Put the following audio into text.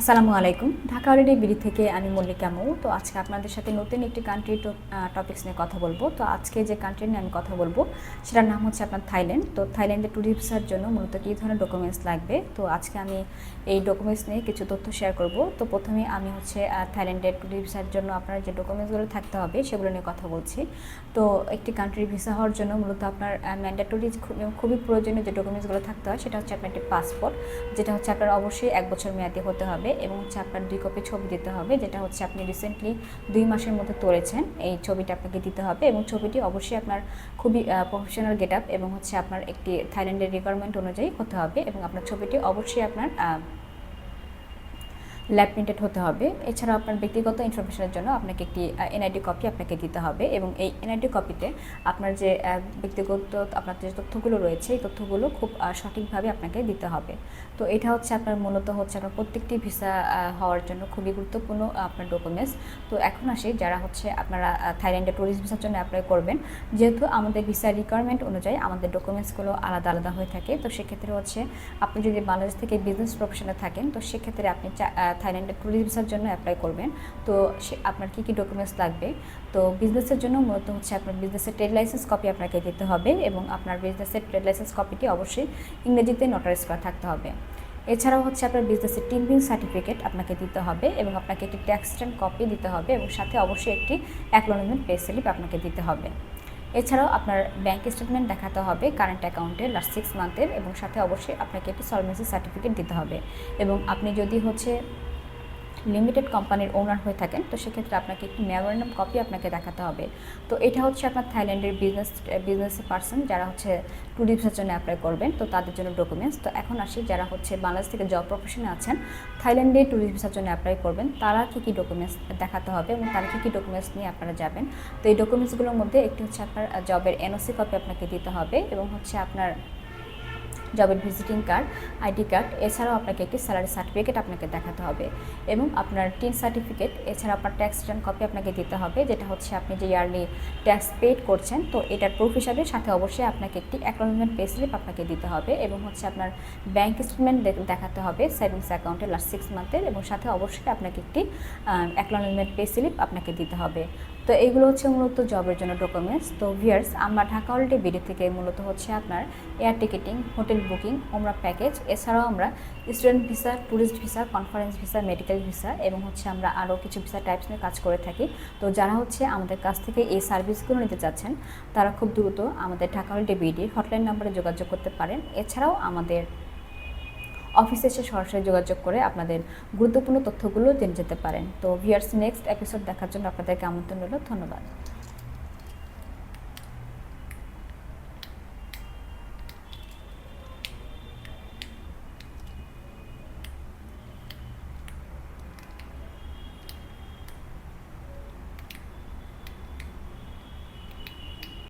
আসসালামু আলাইকুম। Dhaka holiday BD থেকে আমি মল্লিকা মৌ। তো আজকে আপনাদের সাথে নতুন একটি কান্ট্রি টপিক্স নিয়ে কথা বলব। তো আজকে যে কান্ট্রি নিয়ে আমি কথা বলব, সেটার নাম হচ্ছে আপনার থাইল্যান্ড তো থাইল্যান্ডে ট্যুরিস্ট ভিসার জন্য মূলত কী ধরনের ডকুমেন্টস লাগবে? তো আজকে আমি এই ডকুমেন্টস নিয়ে কিছু তথ্য শেয়ার করব। তো প্রথমে আমি হচ্ছে থাইল্যান্ডের ট্যুরিস্ট ভিসার জন্য আপনার যে ডকুমেন্টসগুলো থাকতে হবে, সেগুলো নিয়ে কথা বলছি। তো একটি কান্ট্রির ভিসা হওয়ার জন্য মূলত আপনার ম্যান্ডেটরি খুবই প্রয়োজনীয় যে ডকুমেন্টসগুলো থাকতে হয়, সেটা হচ্ছে আপনার একটি পাসপোর্ট যেটা হচ্ছে আপনার অবশ্যই এক বছর মেয়াদি হতে হবে। এবং হচ্ছে আপনার দুই কপি ছবি দিতে হবে, যেটা হচ্ছে আপনি রিসেন্টলি দুই মাসের মধ্যে তুলেছেন। এই ছবিটা আপনাকে দিতে হবে এবং ছবিটি অবশ্যই আপনার খুবই প্রফেশনাল গেট আপ এবং হচ্ছে আপনার একটি থাইল্যান্ডের রিকোয়ারমেন্ট অনুযায়ী হতে হবে এবং আপনার ছবিটি অবশ্যই আপনার ল্যাব প্রিন্টেড হতে হবে। এছাড়া আপনার ব্যক্তিগত ইনফরমেশনের জন্য আপনাকে একটি এনআইডি কপি আপনাকে দিতে হবে এবং এই এনআইডি কপিতে আপনার যে ব্যক্তিগত, আপনার যে তথ্যগুলো রয়েছে, এই তথ্যগুলো খুব সঠিকভাবে আপনাকে দিতে হবে। তো এটা হচ্ছে আপনার মূলত হচ্ছে আপনার প্রত্যেকটি ভিসা হওয়ার জন্য খুবই গুরুত্বপূর্ণ আপনার ডকুমেন্টস তো এখন আসি যারা হচ্ছে আপনারা থাইল্যান্ডে ট্যুরিস্ট ভিসার জন্য অ্যাপ্লাই করবেন। যেহেতু আমাদের ভিসা রিকোয়ারমেন্ট অনুযায়ী আমাদের ডকুমেন্টসগুলো আলাদা আলাদা হয়ে থাকে, তো সেক্ষেত্রে হচ্ছে আপনি যদি বাংলাদেশ থেকে বিজনেস প্রফেশনে থাকেন, তো সেক্ষেত্রে আপনি থাইল্যান্ডে ট্যুরিস্ট ভিসার জন্য অ্যাপ্লাই করবেন। তো সে, আপনার কী কী ডকুমেন্টস লাগবে? তো বিজনেসের জন্য মূলত হচ্ছে আপনার বিজনেসের ট্রেড লাইসেন্স কপি আপনাকে দিতে হবে এবং আপনার বিজনেসের ট্রেড লাইসেন্স কপিটি অবশ্যই ইংরেজিতে নোটারাইজ করা থাকতে হবে। এছাড়াও হচ্ছে আপনার বিজনেসের টিম্বিং সার্টিফিকেট আপনাকে দিতে হবে এবং আপনাকে একটি ট্যাক্স রিটার্ন কপি দিতে হবে এবং সাথে অবশ্যই একটি অ্যাকনোলেজমেন্ট পে স্লিপ আপনাকে দিতে হবে। এছাড়াও আপনার ব্যাংক স্টেটমেন্ট দেখাতে হবে কারেন্ট অ্যাকাউন্টের লাস্ট সিক্স মান্থের এবং সাথে অবশ্যই আপনাকে একটি সলভেন্সি সার্টিফিকেট দিতে হবে। এবং আপনি যদি হচ্ছে লিমিটেড কোম্পানির ওনার হয়ে থাকেন, তো সেক্ষেত্রে আপনাকে একটি মেমোরেন্ডাম কপি আপনাকে দেখাতে হবে। তো এটা হচ্ছে আপনার থাইল্যান্ডের বিজনেস বিজনেস পার্সন যারা হচ্ছে ট্যুরিস্টের জন্য অ্যাপ্লাই করবেন, তো তাদের জন্য ডকুমেন্টস তো এখন আসি যারা হচ্ছে বাংলাদেশ থেকে জব প্রফেশনে আছেন থাইল্যান্ডে ট্যুরিস্ট জন্য অ্যাপ্লাই করবেন, তারা কী কী ডকুমেন্টস দেখাতে হবে এবং তারা কী কী ডকুমেন্টস নিয়ে আপনারা যাবেন? তো এই ডকুমেন্টসগুলোর মধ্যে একটি হচ্ছে আপনার জবের এনওসি কপি আপনাকে দিতে হবে এবং হচ্ছে আপনার জবের ভিজিটিং কার্ড আইডি কার্ড এছাড়াও আপনাকে একটি স্যালারি সার্টিফিকেট আপনাকে দেখাতে হবে এবং আপনার টিন সার্টিফিকেট এছাড়া আপনার ট্যাক্স রিটার্ন কপি আপনাকে দিতে হবে, যেটা হচ্ছে আপনি যে ইয়ারলি ট্যাক্স পেড করছেন, তো এটার প্রুফ হিসাবে সাথে অবশ্যই আপনাকে একটি অ্যাকনোলেজমেন্ট পে স্লিপ আপনাকে দিতে হবে এবং হচ্ছে আপনার ব্যাংক স্টেটমেন্ট দেখাতে হবে সেভিংস অ্যাকাউন্টে লাস্ট সিক্স মান্থের এবং সাথে অবশ্যই আপনাকে একটি অ্যাকনোলেজমেন্ট পে স্লিপ আপনাকে দিতে হবে। তো এইগুলো হচ্ছে মূলত জবের জন্য ডকুমেন্টস তো ভিয়ার্স আমরা ঢাকা হলিডে বিডি থেকে মূলত হচ্ছে আপনার এয়ার টিকেটিং হোটেল বুকিং ওমরা প্যাকেজ এছাড়াও আমরা student visa tourist visa conference visa medical visa এবং হচ্ছে আমরা আরও কিছু ভিসা টাইপস নিয়ে কাজ করে থাকি। তো যারা হচ্ছে আমাদের কাছ থেকে এই সার্ভিসগুলো নিতে চাচ্ছেন, তারা খুব দ্রুত আমাদের ঢাকা বিডির হটলাইন নাম্বারে যোগাযোগ করতে পারেন। এছাড়াও আমাদের অফিসে এসে সরাসরি যোগাযোগ করে আপনাদের গুরুত্বপূর্ণ তথ্যগুলো জেনে যেতে পারেন। তো ভিয়ার্স নেক্সট এপিসোড দেখার জন্য আপনাদেরকে আমন্ত্রণ রইল। ধন্যবাদ।